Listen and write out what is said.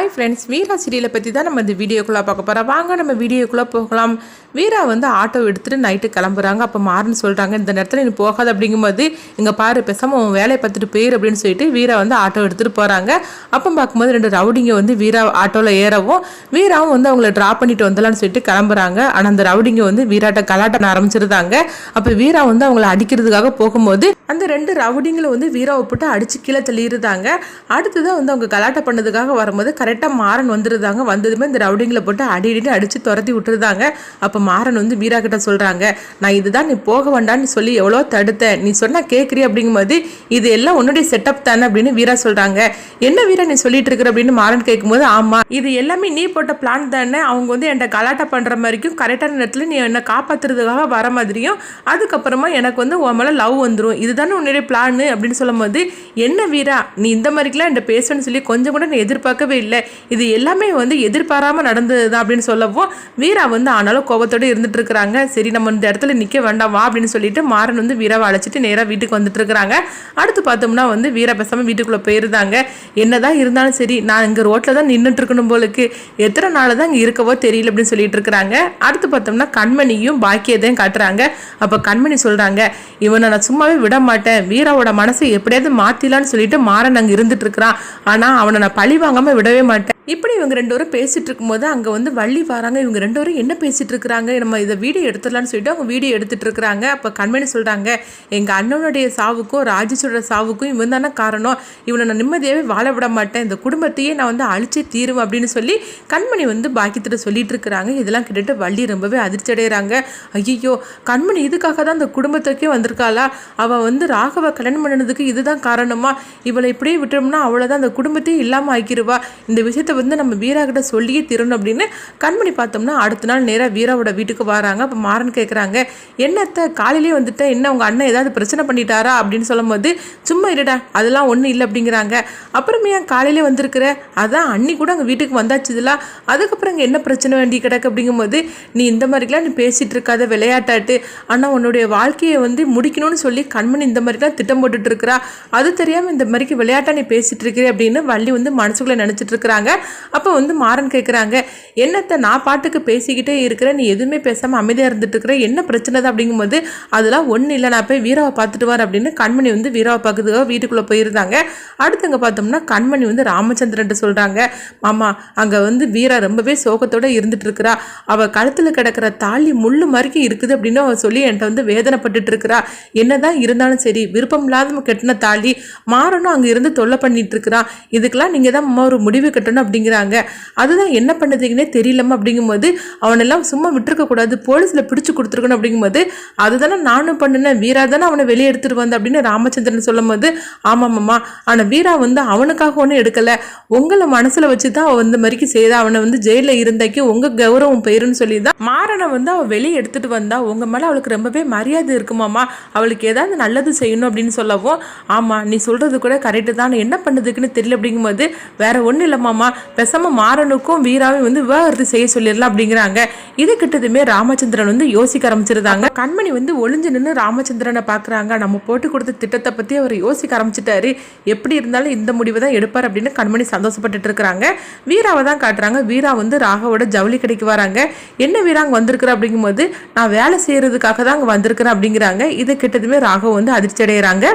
Hi friends வீரா சீரியலை பற்றி தான் நம்ம இந்த வீடியோக்குள்ளே பார்க்க போகிறோம் வாங்க நம்ம வீடியோக்குள்ளே போகலாம். வீரா வந்து ஆட்டோ எடுத்துகிட்டு நைட்டு கிளம்புறாங்க. அப்போ மாறுன்னு சொல்கிறாங்க இந்த நேரத்தில் நீ போகாது அப்படிங்கும்போது இங்கே பாரு பேசாமல் உன் வேலையை பார்த்துட்டு போயிரு அப்படின்னு சொல்லிட்டு வீரா வந்து ஆட்டோ எடுத்துகிட்டு போகிறாங்க அப்போ பார்க்கும்போது ரெண்டு ரவுடிங்க வந்து வீரா ஆட்டோவில் ஏறவும் வீராவும் வந்து அவங்கள ட்ராப் பண்ணிட்டு வந்தலாம்னு சொல்லிட்டு கிளம்புறாங்க. ஆனால் அந்த ரவுடிங்க வந்து வீராட்ட கலாட்டம் ஆரம்பிச்சிருந்தாங்க. அப்போ வீரா வந்து அவங்கள அடிக்கிறதுக்காக போகும்போது அந்த ரெண்டு ரவுடிங்களை வந்து வீராவை போட்டு அடிச்சு கீழே தள்ளியிருந்தாங்க அடுத்ததான் வந்து அவங்க கலாட்டம் பண்ணதுக்காக வரும்போது கரெக்டாக மாறன் வந்துருந்தாங்க வந்ததுமே இந்த ரவுடிங்கில் போட்டு அடி அடினு அடித்து துரத்தி விட்டுருந்தாங்க அப்போ மாறன் வந்து மீரா கிட்ட சொல்கிறாங்க நான் இதுதான் நீ போக வேண்டான்னு சொல்லி எவ்வளோ தடுத்தேன் நீ சொன்னால் கேட்குறி அப்படிங்கும்போது இது எல்லாம் உன்னுடைய செட்டப் தானே அப்படின்னு வீரா சொல்கிறாங்க என்ன வீரா நீ சொல்லிட்டு இருக்கிற? அப்படின்னு மாறன் கேட்கும்போது ஆமாம் இது எல்லாமே நீ போட்ட பிளான் தானே. அவங்க வந்து என்கிட்ட கலாட்டா பண்ணுற மாதிரிக்கும் கரெக்டான நேரத்தில் நீ என்னை காப்பாத்துறதுக்காக வர மாதிரியும் அதுக்கப்புறமா எனக்கு வந்து உன் மேலே லவ் வந்துடும் இதுதானே உன்னுடைய பிளான் அப்படின்னு சொல்லும்போது என்ன வீரா நீ இந்த மாதிரிக்கெல்லாம் என்கிட்ட பேசுவேன்னு சொல்லி கொஞ்சம் கூட நீ எதிர்பார்க்கவே இல்லை. இது எல்லாமே வந்து எதிர்பாராமல் நடந்தது தான் அப்படின்னு சொல்லவும் வீரா வந்து ஆனாலும் கோபத்தோடு இருந்துட்டு இருக்கிறாங்க சரி நம்ம இந்த இடத்துல நிற்க வேண்டாம் வா அப்படின்னு சொல்லிட்டு மாறன் வந்து வீராவை அழைச்சிட்டு நேராக வீட்டுக்கு வந்துட்டு இருக்கிறாங்க அடுத்து பார்த்தோம்னா வந்து வீரா பேசாமல் வீட்டுக்குள்ளே போயிருந்தாங்க. என்னதான் இருந்தாலும் சரி நான் இங்கே ரோட்டில் தான் நின்றுட்டு இருக்கணும் போலுக்கு. எத்தனை நாள் தான் இங்கே இருக்கவோ தெரியல அப்படின்னு சொல்லிட்டு இருக்கிறாங்க அடுத்து பார்த்தோம்னா கண்மணியும் பாக்கியதையும் காட்டுறாங்க. அப்போ கண்மணி சொல்கிறாங்க இவனை நான் சும்மாவே விட மாட்டேன் வீராவோட மனசை எப்படியாவது மாத்திலான்னு சொல்லிட்டு மாறன் அங்கே இருந்துட்டு இருக்கிறான் ஆனால் அவனை நான் பழி வாங்காமல் விடவே மாட்டேன். இப்படி இவங்க ரெண்டு பேரும் பேசிட்டு இருக்கும்போது அங்கே வந்து வள்ளி வராங்க. இவங்க ரெண்டு பேரும் என்ன பேசிட்டு இருக்கிறாங்க? நம்ம இதை வீடியோ எடுத்துடலாம்னு சொல்லிட்டு அவங்க வீடியோ எடுத்துட்டு இருக்கிறாங்க. அப்போ கண்மணி சொல்கிறாங்க எங்கள் அண்ணனுடைய சாவுக்கும் ராஜேஷோட சாவுக்கும் இவன் தானே காரணம். இவனை நான் நிம்மதியாகவே வாழ விட மாட்டேன். இந்த குடும்பத்தையே நான் வந்து அழிச்சே தீருவேன் அப்படின்னு சொல்லி கண்மணி வந்து பாக்கியத்திட்ட சொல்லிட்டு இருக்கிறாங்க. இதெல்லாம் கேட்டுட்டு வள்ளி ரொம்பவே அதிர்ச்சி அடைகிறாங்க. ஐயோ கண்மணி இதுக்காக தான் இந்த குடும்பத்துக்கே வந்திருக்காளா? அவள் வந்து ராகவ கல்யாணம் பண்ணதுக்கு இதுதான் காரணமா? இவளை இப்படியே விட்டோம்னா அவ்வளோதான் அந்த குடும்பத்தையே இல்லாமல் ஆக்கிடுவா இந்த விஷயத்தை வந்து நம்ம வீரா கிட்ட சொல்லியே தீரணும் அப்படின்னு கண்மணி பார்த்தோம்னா அடுத்த நாள் நேராக வீராவோட வீட்டுக்கு வராங்க. அப்போ மாறன் கேட்குறாங்க என்னத்தை காலையிலே வந்துட்டு என்ன உங்கள் அண்ணன் ஏதாவது பிரச்சனை பண்ணிட்டாரா? அப்படின்னு சொல்லும்போது சும்மா இருடா அதெல்லாம் ஒன்றும் இல்லை அப்படிங்கிறாங்க. அப்புறமே ஏன் காலையிலே வந்திருக்கிற? அதான் அன்னி கூட அங்கே வீட்டுக்கு வந்தாச்சுதுல அதுக்கப்புறம் இங்கே என்ன பிரச்சனை வேண்டி கிடக்கு அப்படிங்கும்போது நீ இந்த மாதிரிலாம் நீ பேசிகிட்டு இருக்காத விளையாட்டாட்டு. ஆனால் உன்னுடைய வாழ்க்கையை வந்து முடிக்கணும்னு சொல்லி கண்மணி இந்த மாதிரிலாம் திட்டம் போட்டுட்டு இருக்கிறா. அது தெரியாமல் இந்த மாதிரிக்கு விளையாட்டா நீ பேசிகிட்டு இருக்கிற அப்படின்னு வள்ளி வந்து மனசுக்குள்ளே நினச்சிட்டு இருக்கிறாங்க அப்போ வந்து மாறன் கேட்குறாங்க என்னத்தை நான் பாட்டுக்கு பேசிக்கிட்டே இருக்கிறேன் நீ எதுவுமே பேசாமல் அமைதியாக இருந்துட்டு இருக்கிற என்ன பிரச்சனை தான் அப்படிங்கும்போது அதெல்லாம் ஒன்றும் இல்லை நான் போய் வீராவை பார்த்துட்டு வரேன் அப்படின்னு கண்மணி வந்து வீராவை பார்க்கறதுக்காக வீட்டுக்குள்ளே போயிருந்தாங்க. அடுத்தங்க பார்த்தோம்னா கண்மணி வந்து ராமச்சந்திரன்ட்டு சொல்கிறாங்க மாமா அங்கே வந்து வீரா ரொம்பவே சோகத்தோடு இருந்துட்டு இருக்கிறா. அவள் கழுத்தில் கிடக்கிற தாலி முள்ளு மறுக்கி இருக்குது அப்படின்னு அவள் சொல்லி என்கிட்ட வந்து வேதனைப்பட்டுட்டு இருக்கிறா. என்னதான் இருந்தாலும் சரி விருப்பம் இல்லாத கட்டின தாலி மாறணும் அங்கே இருந்து தொல்லை பண்ணிட்டு இருக்கிறான். இதுக்கெல்லாம் நீங்கள் தான் அம்மா ஒரு முடிவு கட்டணும் அப்படிங்கிறாங்க. அதுதான் என்ன பண்ணுறதுக்குன்னே தெரியலம்மா அப்படிங்கும்போது அவனெல்லாம் சும்மா விட்டுருக்கக்கூடாது போலீஸில் பிடிச்சு கொடுத்துருக்கணும் அப்படிங்கும்போது அதுதானே நானும் பண்ணினேன் வீரா தானே அவனை வெளியே எடுத்துட்டு வந்த அப்படின்னு ராமச்சந்திரன் சொல்லும்போது ஆமாம்மாம்மா ஆனால் வீரா வந்து அவனுக்காக ஒன்றும் எடுக்கலை. உங்களை மனசில் வச்சு தான் அவன் இந்த மாதிரிக்கு செய்தா. அவனை வந்து ஜெயிலில் இருந்தாக்கி உங்கள் கௌரவம் போயிருன்னு சொல்லி தான் மாறனை வந்து அவள் வெளியே எடுத்துட்டு வந்தா உங்கள் மேலே அவளுக்கு ரொம்பவே மரியாதை இருக்குமாம்மா. அவளுக்கு ஏதாவது நல்லது செய்யணும் அப்படின்னு சொல்லவும் ஆமாம் நீ சொல்கிறது கூட கரெக்டு தான். என்ன பண்ணுறதுக்குன்னு தெரியல அப்படிங்கும்போது வேற ஒன்றும் இல்லைம்மாம்மா பேசாமல் மாறனுக்கும் வீராவையும் வந்து விவாகரத்து செய்ய சொல்லிடலாம் அப்படிங்கிறாங்க. இது கிட்டதுமே ராமச்சந்திரன் வந்து யோசிக்க ஆரம்பிச்சிருந்தாங்க. கண்மணி வந்து ஒளிஞ்சு நின்று ராமச்சந்திரனை பார்க்குறாங்க. நம்ம போட்டு கொடுத்த திட்டத்தை பற்றி அவர் யோசிக்க ஆரம்பிச்சிட்டாரு. எப்படி இருந்தாலும் இந்த முடிவை தான் எடுப்பார் அப்படின்னு கண்மணி சந்தோஷப்பட்டுட்டு இருக்கிறாங்க. வீராவை தான் காட்டுறாங்க. வீரா வந்து ராகவோட ஜவுளி கடைக்கு வராங்க. என்ன வீரா அங்கே வந்திருக்கிற? அப்படிங்கும்போது நான் வேலை செய்யறதுக்காக தான் அங்கே வந்திருக்கிறேன் அப்படிங்கிறாங்க. இது கிட்டதுமே ராகவ் வந்து அதிர்ச்சி அடைகிறாங்க